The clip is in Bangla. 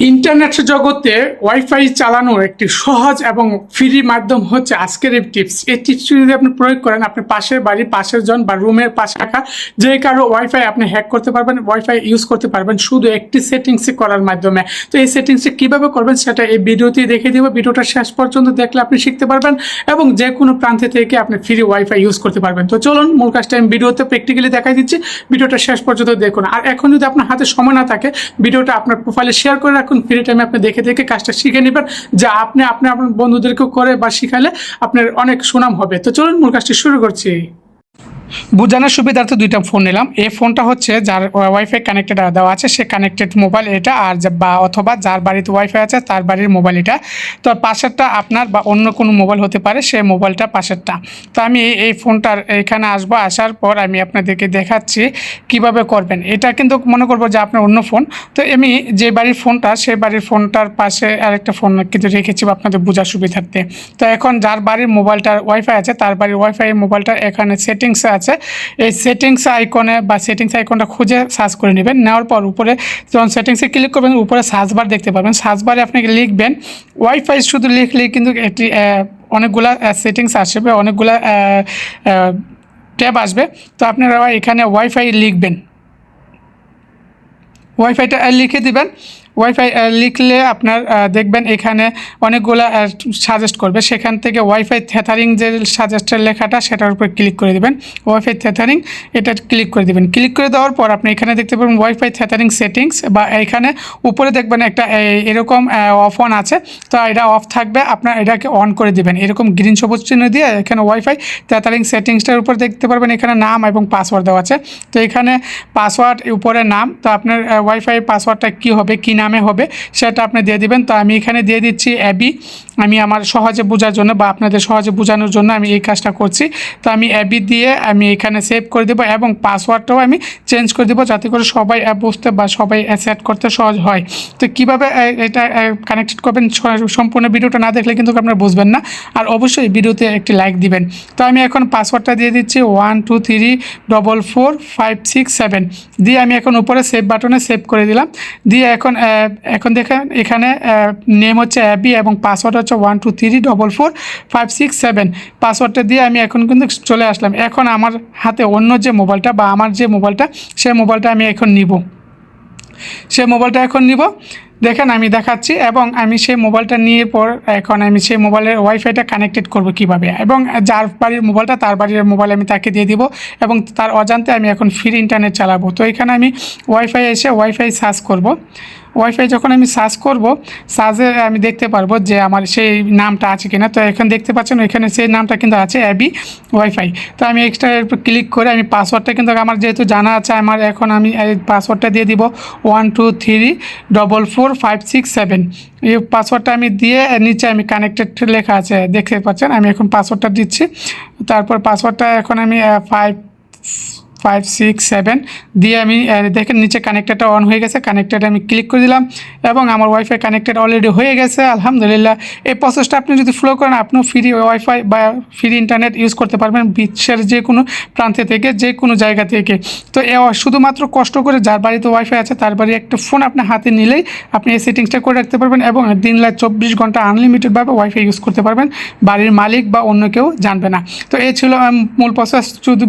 ইন্টারনেট জগতে ওয়াইফাই চালানোর একটি সহজ এবং ফ্রি মাধ্যম হচ্ছে আজকের এই টিপস এই টিপসটি যদি আপনি প্রয়োগ করেন, আপনি পাশের বাড়ি, পাশের জন বা রুমের পাশে রাখা যে কারও ওয়াইফাই আপনি হ্যাক করতে পারবেন ওয়াইফাই ইউজ করতে পারবেন শুধু একটি সেটিংসে করার মাধ্যমে। তো এই সেটিংসটি কীভাবে করবেন সেটা এই ভিডিওতে দেখে দিব। ভিডিওটা শেষ পর্যন্ত দেখলে আপনি শিখতে পারবেন এবং যে কোনো প্রান্তে থেকে আপনি ফ্রি ওয়াইফাই ইউজ করতে পারবেন। তো চলুন, মূল কাজটা আমি ভিডিওতে প্র্যাকটিক্যালি দেখাই দিচ্ছি। ভিডিওটা শেষ পর্যন্ত দেখুন। আর এখন যদি আপনার হাতে সময় না থাকে ভিডিওটা আপনার প্রোফাইলে শেয়ার করে রাখুন ফ্রি টাইমে আপনি দেখে দেখে কাজটা শিখে নেবেন। যা আপনি আপনি, আপনার বন্ধুদেরকেও করে বা শিখালে আপনার অনেক সুনাম হবে। তো চলুন মূল কাজটি শুরু করছি। বোঝানোর সুবিধার্থে দুইটা ফোন নিলাম। এই ফোনটা হচ্ছে যার ওয়াইফাই কানেক্টেড দেওয়া আছে, সে কানেক্টেড মোবাইল এটা, আর বা অথবা যার বাড়িতে ওয়াইফাই আছে, তার বাড়ির মোবাইল এটা। তো পাশেরটা আপনার বা অন্য কোনো মোবাইল হতে পারে, সে মোবাইলটা পাশেরটা। তো আমি এই- ফোনটার এখানে আসব, আসার পর আমি আপনাদেরকে দেখাচ্ছি কীভাবে করবেন। এটা কিন্তু মনে করব যে আপনার অন্য ফোন তো আমি যে বাড়ির ফোনটা সে বাড়ির ফোনটার পাশে আরেকটা ফোন কিন্তু রেখেছি বা আপনাদের বোঝার সুবিধার্থে। তো এখন যার বাড়ির মোবাইলটার ওয়াইফাই আছে, তার বাড়ির ওয়াইফাই মোবাইলটার এখানে সেটিংসে আছে, এই সেটিংস আইকনে বা সেটিংস আইকনটা খুঁজে সার্চ করে নেবেন। নেওয়ার পর উপরে যখন সেটিংসে ক্লিক করবেন, উপরে সার্চ বার দেখতে পাবেন। সার্চ বারে আপনি লিখবেন ওয়াইফাই শুধু লিখলেই কিন্তু এটি অনেকগুলা সেটিংস আসবে, অনেকগুলা ট্যাব আসবে। তো আপনারা এখানে ওয়াইফাই লিখবেন। ওয়াইফাইটা লিখে দিবেন। ওয়াইফাই লিখলে আপনার দেখবেন এখানে অনেকগুলো সাজেস্ট করবে। সেখান থেকে ওয়াইফাই থ্যাথারিং যে সাজেস্টের লেখাটা, সেটার উপর ক্লিক করে দিবেন। ওয়াইফাই থ্যাথারিং এটা ক্লিক করে দিবেন। ক্লিক করে দেওয়ার পর আপনি এখানে দেখতে পাবেন ওয়াইফাই থ্যাথারিং সেটিংস বা এখানে উপরে দেখবেন একটা এরকম অফ অন আছে। তো এটা অফ থাকবে, আপনার এটাকে অন করে দিবেন। এরকম গ্রিন সবুজ চিহ্ন দিয়ে এখানে ওয়াইফাই থ্যাথারিং সেটিংসটার উপর দেখতে পারবেন এখানে নাম এবং পাসওয়ার্ড দেওয়া আছে। তো এখানে পাসওয়ার্ড উপরে নাম, তো আপনার ওয়াইফাই পাসওয়ার্ডটা কী হবে, কী নামে হবে, সেটা আপনি দিয়ে দিবেন। তো আমি এখানে দিয়ে দিচ্ছি অ্যাবি আমি আমার সহজে বোঝার জন্য বা আপনাদের সহজে বোঝানোর জন্য আমি এই কাজটা করছি। তো আমি অ্যাবি দিয়ে আমি এখানে সেভ করে দেবো এবং পাসওয়ার্ডটাও আমি চেঞ্জ করে দেবো যাতে করে সবাই অ্যাপ বুঝতে বা সবাই সেট করতে সহজ হয়। তো কীভাবে এটা কানেক্টেড করবেন সম্পূর্ণ ভিডিওটা না দেখলে কিন্তু আপনারা বুঝবেন না। আর অবশ্যই ভিডিওতে একটি লাইক দিবেন। তো আমি এখন পাসওয়ার্ডটা দিয়ে দিচ্ছি one two three double four five six seven দিয়ে আমি এখন উপরে সেভ বাটনে সেভ করে দিলাম। দিয়ে এখন এখন দেখেন, এখানে নেম হচ্ছে অ্যাবি এবং পাসওয়ার্ড হচ্ছে one two three double four five six seven পাসওয়ার্ডটা দিয়ে আমি এখন কিন্তু চলে আসলাম। এখন আমার হাতে অন্য যে মোবাইলটা বা আমার যে মোবাইলটা, সেই মোবাইলটা আমি এখন নিব। সে মোবাইলটা এখন নিব। দেখেন, আমি দেখাচ্ছি এবং আমি সেই মোবাইলটা নিয়ে পর এখন আমি সেই মোবাইলের ওয়াইফাইটা কানেক্টেড করব কীভাবে? এবং যার বাড়ির মোবাইলটা, তার বাড়ির মোবাইল আমি তাকে দিয়ে দিব এবং তার অজান্তে আমি এখন ফ্রি ইন্টারনেট চালাবো। তো এখানে আমি ওয়াইফাই এসে ওয়াইফাই সার্চ করব। ওয়াইফাই যখন আমি সার্চ করব সার্চে আমি দেখতে পারব যে আমার সেই নামটা আছে কিনা। তো এখন দেখতে পাচ্ছেন, এখানে সেই নামটা কিন্তু আছে অ্যাবি ওয়াইফাই তো আমি এক্সট্রা ক্লিক করে আমি পাসওয়ার্ডটা কিন্তু আমার যেহেতু জানা আছে, আমার এখন আমি পাসওয়ার্ডটা দিয়ে দিব one two three double four five six seven এই পাসওয়ার্ডটা আমি দিয়ে নিচে আমি কানেক্টেড লেখা আছে, দেখতে পাচ্ছেন? আমি এখন পাসওয়ার্ডটা দিচ্ছি। তারপর পাসওয়ার্ডটা এখন আমি ফাইভ ফাইভ সিক্স সেভেন দিয়ে আমি দেখেন নিচে কানেক্টারটা অন হয়ে গেছে। কানেক্টেড আমি ক্লিক করে দিলাম এবং আমার ওয়াইফাই কানেক্টেড অলরেডি হয়ে গেছে, আলহামদুলিল্লাহ। এই প্রসেসটা আপনি যদি ফলো করেন, আপনিও ফ্রি ওয়াইফাই বা ফ্রি ইন্টারনেট ইউজ করতে পারবেন বিশ্বের যে কোনো প্রান্তে থেকে, যে কোনো জায়গা থেকে। তো, এ শুধুমাত্র কষ্ট করে যার বাড়িতে ওয়াইফাই আছে, তার বাড়ি একটা ফোন আপনার হাতে নিলেই আপনি এই সেটিংসটা করে রাখতে পারবেন এবং দিন রাত চব্বিশ ঘণ্টা আনলিমিটেডভাবে ওয়াইফাই ইউজ করতে পারবেন। বাড়ির মালিক বা অন্য কেউ জানবে না। তো এই ছিল মূল প্রসেস যদি